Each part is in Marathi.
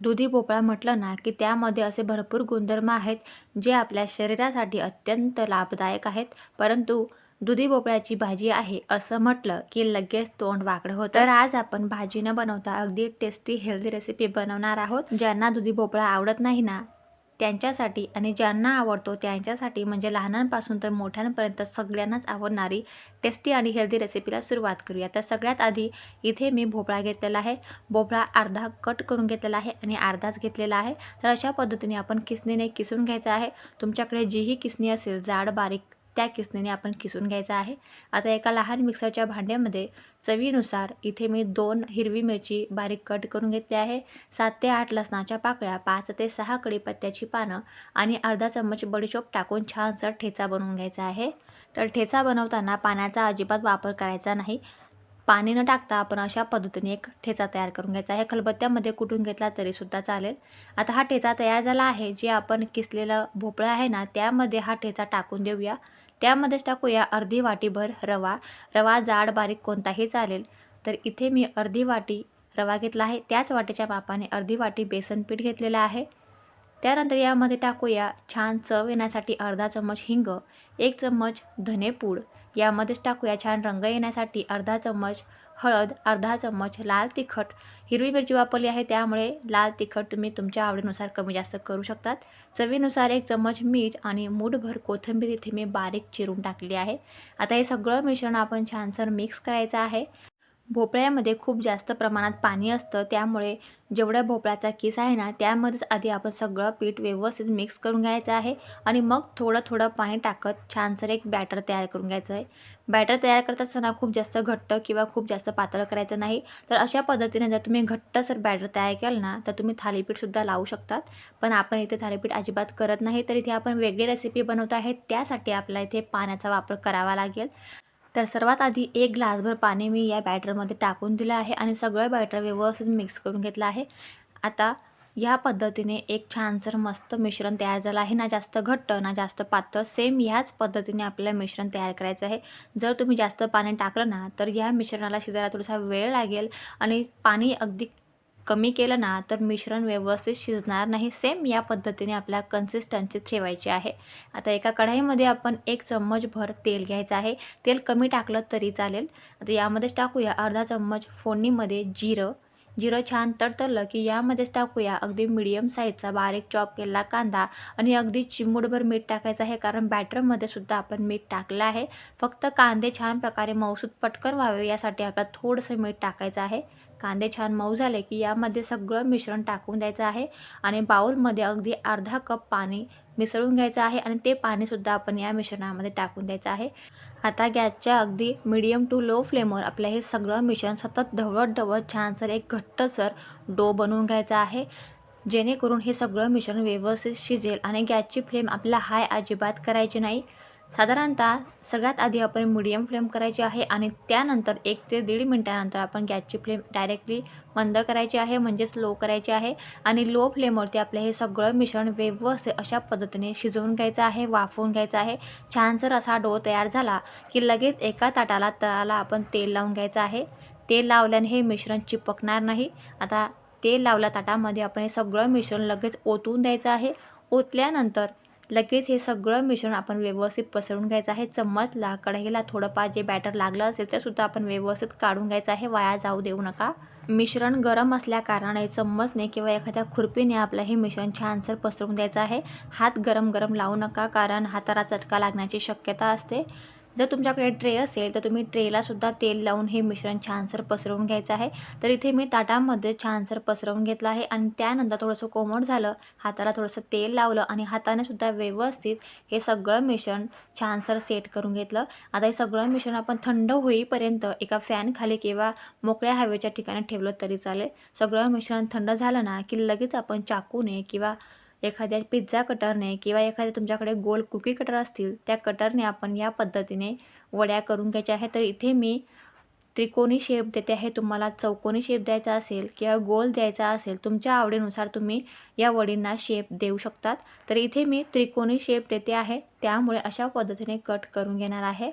दुधी भोपळा म्हटलं ना की त्यामध्ये असे भरपूर गुणधर्म आहेत जे आपल्या शरीरासाठी अत्यंत लाभदायक आहेत. परंतु दुधी भोपळ्याची भाजी आहे असं म्हटलं की लगेच तोंड वाकडं होतं. तर आज आपण भाजी न बनवता अगदी टेस्टी हेल्दी रेसिपी बनवणार आहोत. ज्यांना दुधी भोपळा आवडत नाही ना त्यांच्यासाठी आणि ज्यांना आवडतो त्यांच्यासाठी म्हणजे लहानांपासून तर मोठ्यांपर्यंत सगळ्यांनाच आवडणारी टेस्टी आणि हेल्दी रेसिपीला सुरुवात करूया. तर सगळ्यात आधी इथे मी भोपळा घेतलेला आहे. भोपळा अर्धा कट करून घेतलेला आहे आणि अर्धाच घेतलेला आहे. तर अशा पद्धतीने आपण किसणीने किसून घ्यायचं आहे. तुमच्याकडे जीही किसणी असेल जाड बारीक त्या किसणीने आपण किसून घ्यायचा आहे. आता एका लहान मिक्सरच्या भांड्यामध्ये चवीनुसार इथे मी दोन हिरवी मिरची बारीक कट करून घेतली आहे. सात ते आठ लसणाच्या पाकळ्या पाच ते सहा कडीपत्त्याची पानं आणि अर्धा चम्मच बडीशोप टाकून छानसा ठेचा बनवून घ्यायचा आहे. तर ठेचा बनवताना पाण्याचा अजिबात वापर करायचा नाही. पाणी न टाकता आपण अशा पद्धतीने एक ठेचा तयार करून घ्यायचा आहे. खलबत्त्यामध्ये कुटून घेतला तरीसुद्धा चालेल. आता हा ठेचा तयार झाला आहे. जे आपण किसलेलं भोपळा आहे ना त्यामध्ये हा ठेचा टाकून देऊया. त्यामध्येच टाकूया अर्धी वाटीभर रवा. रवा जाड बारीक कोणताही चालेल. तर इथे मी अर्धी वाटी रवा घेतला आहे. त्याच वाटीच्या मापाने अर्धी वाटी बेसन पीठ घेतलेलं आहे. त्यानंतर यामध्ये टाकूया छान चव येण्यासाठी अर्धा चम्मच हिंग एक चम्मच धनेपूड. यामध्येच टाकूया छान रंग येण्यासाठी अर्धा चम्मच हळद अर्धा चम्मच लाल तिखट. हिरवी मिरची वापरली आहे त्यामुळे लाल तिखट तुम्ही तुमच्या आवडीनुसार कमी जास्त करू शकतात. चवीनुसार एक चम्मच मीठ आणि मूठभर कोथिंबीर इथे मी बारीक चिरून टाकली आहे. आता हे सगळं मिश्रण आपण छानसर मिक्स करायचं आहे. भोपळ्यामध्ये खूप जास्त प्रमाणात पाणी असतं. त्यामुळे जेवढ्या भोपळ्याचा किस आहे ना त्यामध्येच आधी आपण सगळं पीठ व्यवस्थित मिक्स करून घ्यायचं आहे आणि मग थोडं थोडं पाणी टाकत छानसर एक बॅटर तयार करून घ्यायचं आहे. बॅटर तयार करत असताना खूप जास्त घट्ट किंवा खूप जास्त पातळ करायचं नाही. तर अशा पद्धतीने जर तुम्ही घट्ट सर बॅटर तयार केलं ना तर तुम्ही थालीपीठसुद्धा लावू शकतात. पण आपण इथे थालीपीठ अजिबात करत नाही. तर इथे आपण वेगळी रेसिपी बनवत आहे. त्यासाठी आपल्याला इथे पाण्याचा वापर करावा लागेल. तर सर्वात आधी एक ग्लासभर पाणी मी या बॅटरमध्ये टाकून दिलं आहे आणि सगळं बॅटर व्यवस्थित मिक्स करून घेतलं आहे. आता या पद्धतीने एक छानसर मस्त मिश्रण तयार झालं आहे. ना जास्त घट्ट ना जास्त पातळ सेम ह्याच पद्धतीने आपल्याला मिश्रण तयार करायचं आहे. जर तुम्ही जास्त पाणी टाकलं ना तर या मिश्रणाला शिजायला थोडासा वेळ लागेल आणि पाणी अगदी कमी केलं ना तर मिश्रण व्यवस्थित शिजणार नाही. सेम या पद्धतीने आपल्या कन्सिस्टन्सी ठेवायची आहे. आता एका कढाईमध्ये आपण एक चम्मच भर तेल घ्यायचं आहे. तेल कमी टाकलं तरी चालेल. आता यामध्येच टाकूया. अर्धा चम्मच फोडणीमध्ये जिरं. जिरं छान तडतडलं की यामध्येच टाकूया. अगदी मिडियम साईजचा बारीक चॉप केलेला कांदा आणि अगदी चिमूटभर मीठ टाकायचं आहे कारण बॅटरमध्ये सुद्धा आपण मीठ टाकलं आहे. फक्त कांदे छान प्रकारे मऊसूत पटकन व्हावे यासाठी आपल्याला थोडंसं मीठ टाकायचं आहे. कांदे छान मऊ झाले की यामध्ये सगळं मिश्रण टाकून द्यायचं आहे आणि बाऊलमध्ये अगदी अर्धा कप पाणी मिसळून घ्यायचं आहे आणि ते पाणीसुद्धा आपण या मिश्रणामध्ये टाकून द्यायचं आहे. आता गॅसच्या अगदी मिडियम टू लो फ्लेमवर आपलं हे सगळं मिश्रण सतत ढवळत ढवळत छानसर एक घट्टसर डो बनवून घ्यायचा आहे. जेणेकरून हे सगळं मिश्रण व्यवस्थित शिजेल आणि गॅसची फ्लेम आपल्याला हाय अजिबात करायची नाही. साधारणतः सगळ्यात आधी आपण मिडियम फ्लेम करायची आहे आणि त्यानंतर एक ते दीड मिनटानंतर आपण गॅसची फ्लेम डायरेक्टली बंद करायची आहे म्हणजेच लो करायची आहे आणि लो फ्लेमवरती आपलं हे सगळं मिश्रण व्यवस्थित अशा पद्धतीने शिजवून घ्यायचं आहे वाफवून घ्यायचं आहे. छानसर असा डो तयार झाला की लगेच एका ताटाला तळाला आपण तेल लावून घ्यायचं आहे. तेल लावल्याने हे मिश्रण चिपकणार नाही. आता तेल लावल्या ताटामध्ये आपण हे सगळं मिश्रण लगेच ओतून द्यायचं आहे. ओतल्यानंतर लगेच हे सगळं मिश्रण आपण व्यवस्थित पसरून घ्यायचं आहे. चम्मचला कढईला थोडंफार जे बॅटर लागलं असेल ते सुद्धा आपण व्यवस्थित काढून घ्यायचं आहे. वाया जाऊ देऊ नका. मिश्रण गरम असल्याकारणाने चम्मचने किंवा एखाद्या खुरपीने आपलं हे मिश्रण छानसर पसरून द्यायचं आहे. हात गरम गरम लावू नका कारण हाताला चटका लागण्याची शक्यता असते. जर तुमच्याकडे ट्रे असेल तर तुम्ही ट्रेलासुद्धा तेल लावून हे मिश्रण छानसर पसरवून घ्यायचं आहे. तर इथे मी ताटामध्ये छानसर पसरवून घेतलं आहे आणि त्यानंतर थोडंसं कोमट झालं हाताला थोडंसं तेल लावलं आणि हाताने सुद्धा व्यवस्थित हे सगळं मिश्रण छानसर सेट करून घेतलं. आता हे सगळं मिश्रण आपण थंड होईपर्यंत एका फॅन खाली किंवा मोकळ्या हवेच्या ठिकाणी ठेवलं तरी चालेल. सगळं मिश्रण थंड झालं ना की लगेच आपण चाकूने किंवा एखाद्या पिझ्झा कटरने किंवा एखाद्या तुमच्याकडे गोल कुकी कटर असतील त्या कटरने आपण या पद्धतीने वड्या करून घ्यायच्या आहे तर इथे मी त्रिकोणी शेप देते आहे. तुम्हाला चौकोनी शेप द्यायचा असेल किंवा गोल द्यायचा असेल तुमच्या आवडीनुसार तुम्ही या वडींना शेप देऊ शकतात. तर इथे मी त्रिकोणी शेप देते आहे. त्यामुळे अशा पद्धतीने कट करून घेणार आहे.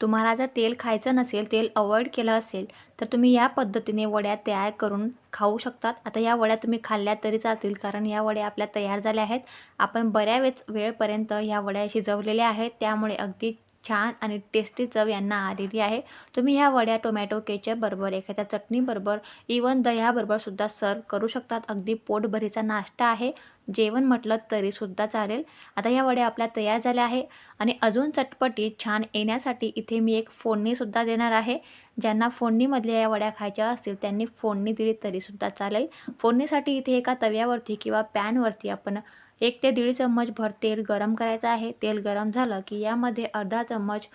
तुम्हाला जर तेल खायचं नसेल तेल अवॉइड केलं असेल तर तुम्ही या पद्धतीने वड्या तयार करून खाऊ शकतात. आता या वड्या तुम्ही खाल्ल्या तरी चालतील कारण या वड्या आपल्या तयार झाल्या आहेत. आपण बऱ्या वेच वेळपर्यंत ह्या वड्या शिजवलेल्या आहेत. त्यामुळे अगदी छान आणि टेस्टी चव यांना आलेली आहे. तुम्ही ह्या वड्या टोमॅटो केचपबरोबर एखाद्या चटणीबरोबर इवन दह्याबरोबर सुद्धा सर्व करू शकतात. अगदी पोटभरीचा नाश्ता आहे. जेवण म्हटलं तरीसुद्धा चालेल. आता ह्या वड्या आपल्या तयार झाल्या आहे. आणि अजून चटपटी छान येण्यासाठी इथे मी एक फोडणीसुद्धा देणार आहे. ज्यांना फोडणीमधल्या या वड्या खायच्या असतील त्यांनी फोडणी दिली तरीसुद्धा चालेल. फोडणीसाठी इथे एका तव्यावरती किंवा पॅनवरती आपण एक ते दीड चम्मचभर तेल गरम करायचं आहे. तेल गरम झालं की यामध्ये अर्धा चम्मच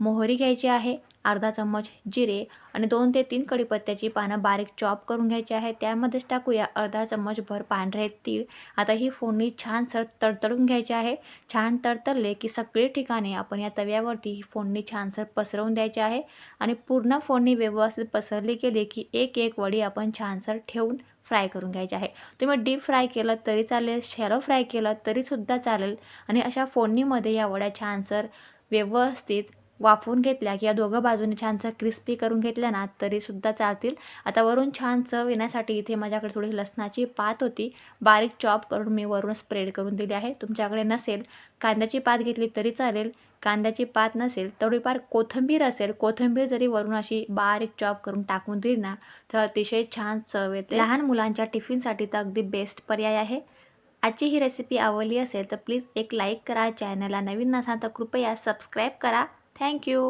मोहरी घ्यायची आहे अर्धा चम्मच जिरे आणि दोन ते तीन कढीपत्त्याची पानं बारीक चॉप करून घ्यायची आहे. त्यामध्येच टाकूया अर्धा चम्मचभर पांढरे तीळ. आता ही फोडणी छान सर तडतडून घ्यायची आहे. छान तडतडले की सगळे ठिकाणी आपण या तव्यावरती ही फोडणी छानसर पसरवून द्यायची आहे आणि पूर्ण फोडणी व्यवस्थित पसरली गेली की एक एक वडी आपण छानसर ठेवून फ्राय करून घ्यायचे आहे. तुम्ही डीप फ्राय केलं तरी चालेल शॅलो फ्राय केलं तरीसुद्धा चालेल. आणि अशा फोडणीमध्ये या वड्या छानसर व्यवस्थित वाफवून घेतल्या की या दोघं बाजूने छानसं क्रिस्पी करून घेतल्या ना तरीसुद्धा चालतील. आता वरून छान चव येण्यासाठी इथे माझ्याकडे थोडी लसणाची पात होती. बारीक चॉप करून मी वरून स्प्रेड करून दिली आहे. तुमच्याकडे नसेल कांद्याची पात घेतली तरी चालेल. कांद्याची पात नसेल थोडीफार कोथिंबीर असेल कोथिंबीर जरी वरून अशी बारीक चॉप करून टाकून दिली ना तर अतिशय छान चव येते. लहान मुलांच्या टिफिनसाठी तर अगदी बेस्ट पर्याय आहे. आजची ही रेसिपी आवडली असेल तर प्लीज एक लाईक करा. चॅनलला नवीन नसाल तर कृपया सबस्क्राईब करा. Thank you